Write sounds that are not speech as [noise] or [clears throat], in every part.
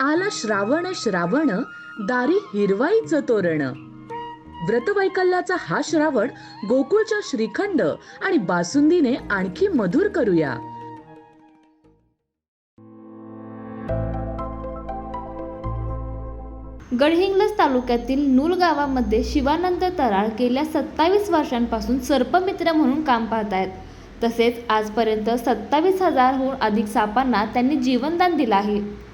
आला श्रावण श्रावण दारी हिरवाईचं तोरण. व्रतवैकल्याचा हा श्रावण गोकुळच्या श्रीखंड आणि बासुंदीने आणखी मधुर करूया. गडहिंग्लज तालुक्यातील नूल गावामध्ये शिवानंद तराळ गेल्या सत्तावीस वर्षांपासून सर्पमित्र म्हणून काम पाहत आहेत तसेच आजपर्यंत सत्तावीस हजारहून अधिक सापांना त्यांनी जीवनदान दिलं आहे.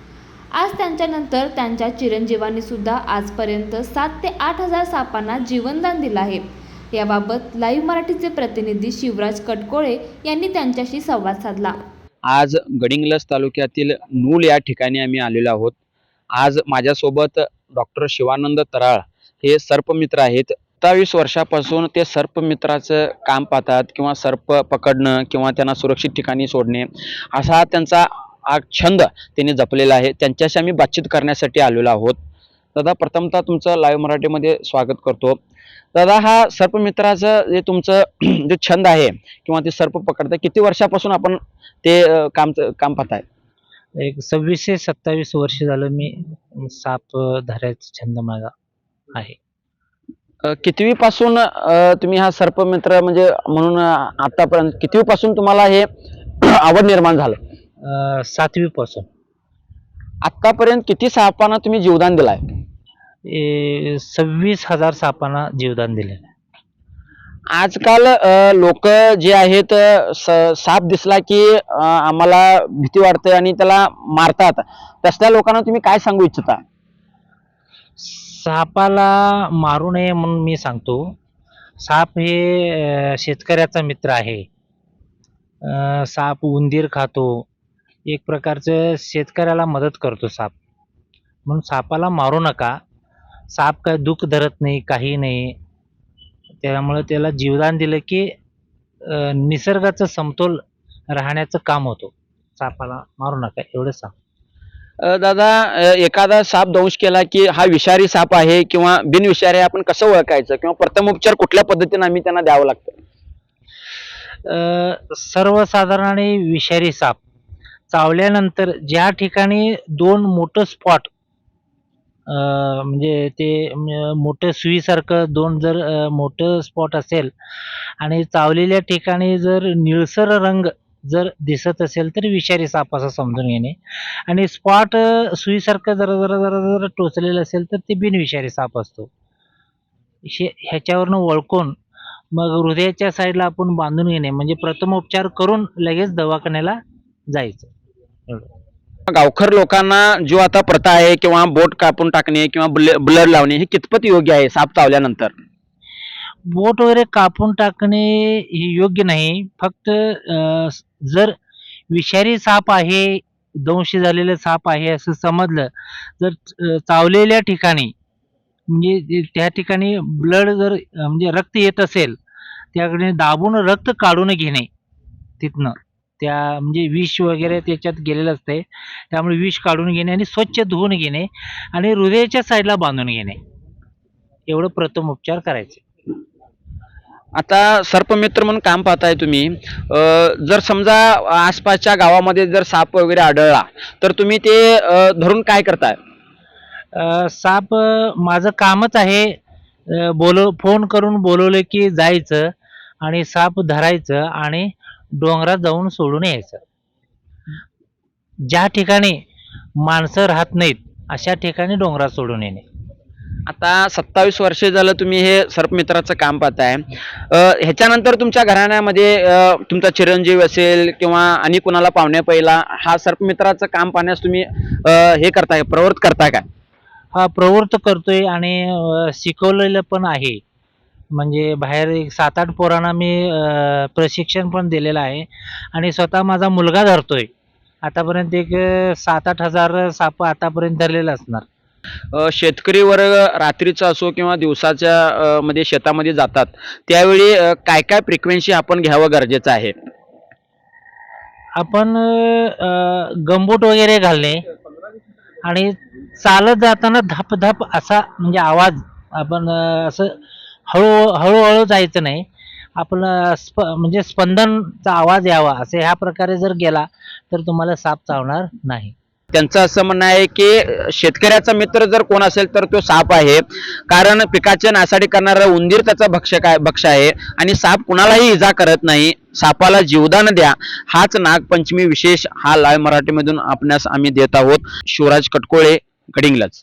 आज त्यांच्यानंतर त्यांच्या चिरंजीवांनी सुद्धा आजपर्यंत सात ते आठ हजार सापांना जीवनदान दिलं आहे. याबाबत लाईव्ह मराठीचे प्रतिनिधी शिवराज कटकोळे यांनी त्यांच्याशी संवाद साधला. आज गडिंगलस तालुक्यातील नूल या ठिकाणी आम्ही आलेलो आहोत. आज माझ्यासोबत डॉक्टर शिवानंद तराळ हे सर्पमित्र आहेत. सत्तावीस वर्षापासून ते सर्पमित्राचं काम पाहतात किंवा सर्प पकडणं किंवा त्यांना सुरक्षित ठिकाणी सोडणे असा त्यांचा हा छंद त्यांनी जपलेला आहे. त्यांच्याशी आम्ही बातचीत करण्यासाठी आलेलो आहोत. दादा प्रथमतः तुमचं लाईव्ह मराठीमध्ये स्वागत करतो. दादा हा सर्पमित्राचं जे तुमचं [clears throat] जे छंद आहे किंवा ते सर्प पकडतं किती वर्षापासून आपण ते काम काम पाहताय? एक सव्वीस ते सत्तावीस वर्ष झालं मी साप धरायचा छंद माझा आहे. कितवी पासून तुम्ही हा सर्पमित्र म्हणजे म्हणून आतापर्यंत कितवी पासून तुम्हाला हे [clears throat] आवड निर्माण झालं? अ, सातवी पासून. आतापर्यंत किती सापांना तुम्ही जीवदान दिलाय? ए, सव्वीस हजार सापांना जीवदान दिलेलं आहे आजकाल लोक जे आहेत अ, स- साप दिसला की अ, आम्हाला भीती वाटते आणि त्याला मारतात. तसल्या लोकांना तुम्ही काय सांगू इच्छिता? सापाला मारू नये म्हणून मी सांगतो. साप हे अ, शेतकऱ्याचा मित्र आहे. अ, साप उंदीर खातो. एक प्रकारचं शेतकऱ्याला मदत करतो साप. म्हणून सापाला मारू नका. साप काय दुःख धरत नाही काही नाही. त्यामुळे त्याला जीवदान दिलं की निसर्गाचं समतोल राहण्याचं काम होतं. सापाला मारू नका एवढं सांग. अ, दादा एखादा साप दंश केला की हा विषारी साप आहे किंवा बिनविषारी आहे, आपण कसं ओळखायचं? किंवा प्रथमोपचार कुठल्या पद्धतीने आम्ही त्यांना द्यावं लागतं? सर्वसाधारण विषारी साप. चावल्यानंतर ज्या ठिकाणी दोन मोठं स्पॉट म्हणजे ते म्हणजे मोठं सुईसारखं दोन जर मोठं स्पॉट असेल आणि चावलेल्या ठिकाणी जर निळसर रंग जर दिसत असेल तर विषारी साप असं समजून घेणे. आणि स्पॉट सुईसारखं जरा जरा जरा जरा टोचलेलं असेल तर ते बिनविषारी साप असतो. शे ह्याच्यावरनं ओळखून मग हृदयाच्या साईडला आपण बांधून घेणे. म्हणजे प्रथमोपचार करून लगेच दवाखान्याला जायचं. गावखर लोकांना जो आता प्रथा आहे किंवा बोट कापून टाकणे किंवा ब्लड लावणे हे कितपत योग्य आहे साप चावल्यानंतर? बोट वगैरे कापून टाकणे हे योग्य नाही. फक्त जर विषारी साप आहे दंशी झालेलं साप आहे असं समजलं जर चावलेल्या ठिकाणी म्हणजे त्या ठिकाणी ब्लड जर म्हणजे रक्त येत असेल त्याकडे दाबून रक्त काढून घेणे तिथनं. त्या म्हणजे विष वगैरे त्याच्यात गेलेलं असते त्यामुळे विष काढून घेणे आणि स्वच्छ धुवून घेणे आणि हृदयाच्या साईडला बांधून घेणे. एवढं प्रथम उपचार करायचे. आता सर्पमित्र म्हणून काम पाहताय तुम्ही. जर समजा आसपासच्या गावामध्ये जर साप वगैरे आढळला तर तुम्ही ते धरून काय करताय? साप माझं कामच आहे बोलव फोन करून बोलवलं की जायचं आणि साप धरायचं आणि डोंगरात जाऊन सोडून यायचं. ज्या ठिकाणी माणसं राहत नाहीत अशा ठिकाणी डोंगरात सोडून येणे. आता सत्तावीस वर्षे झालं तुम्ही हे सर्पमित्राचं काम पाहताय. ह्याच्यानंतर तुमच्या घराण्यामध्ये तुमचा चिरंजीव असेल किंवा आणि कुणाला पाहुण्या पहिला हा सर्पमित्राचं काम पाहण्यास तुम्ही हे करताय प्रवृत्त करताय काय? हा प्रवृत्त करतोय आणि शिकवलेलं पण आहे. म्हणजे बाहेर एक सात आठ पोरांना मी प्रशिक्षण पण दिलेलं आहे. आणि स्वतः माझा मुलगा धरतोय. आतापर्यंत एक सात आठ हजार साप आतापर्यंत धरलेलं असणार. अ, शेतकरी वर्ग रात्रीचा असो किंवा दिवसाच्या अ, मध्ये शेतामध्ये जातात. त्यावेळी अ, काय काय फ्रिक्वेन्सी आपण घ्यावं गरजेचं आहे? आपण अ, गंबूट वगैरे घालणे आणि चालत जाताना धाप धाप असा म्हणजे आवाज आपण अ, असं हळू हळूहळू जायचं नाही. आपलं स्प म्हणजे स्पंदनचा आवाज यावा असे ह्या प्रकारे जर गेला तर तुम्हाला साप चावणार नाही. त्यांचं असं म्हणणं आहे की शेतकऱ्याचा मित्र जर कोण असेल तर तो साप आहे. कारण पिकाच्या नासाडी करणारा उंदीर त्याचा भक्षक आहे भक्ष आहे. आणि साप कुणालाही इजा करत नाही. सापाला जीवदान द्या. हाच नागपंचमी विशेष हा लाईव्ह मराठीमधून आपणास आम्ही देत आहोत. शिवराज कटकोळे गडिंगलज.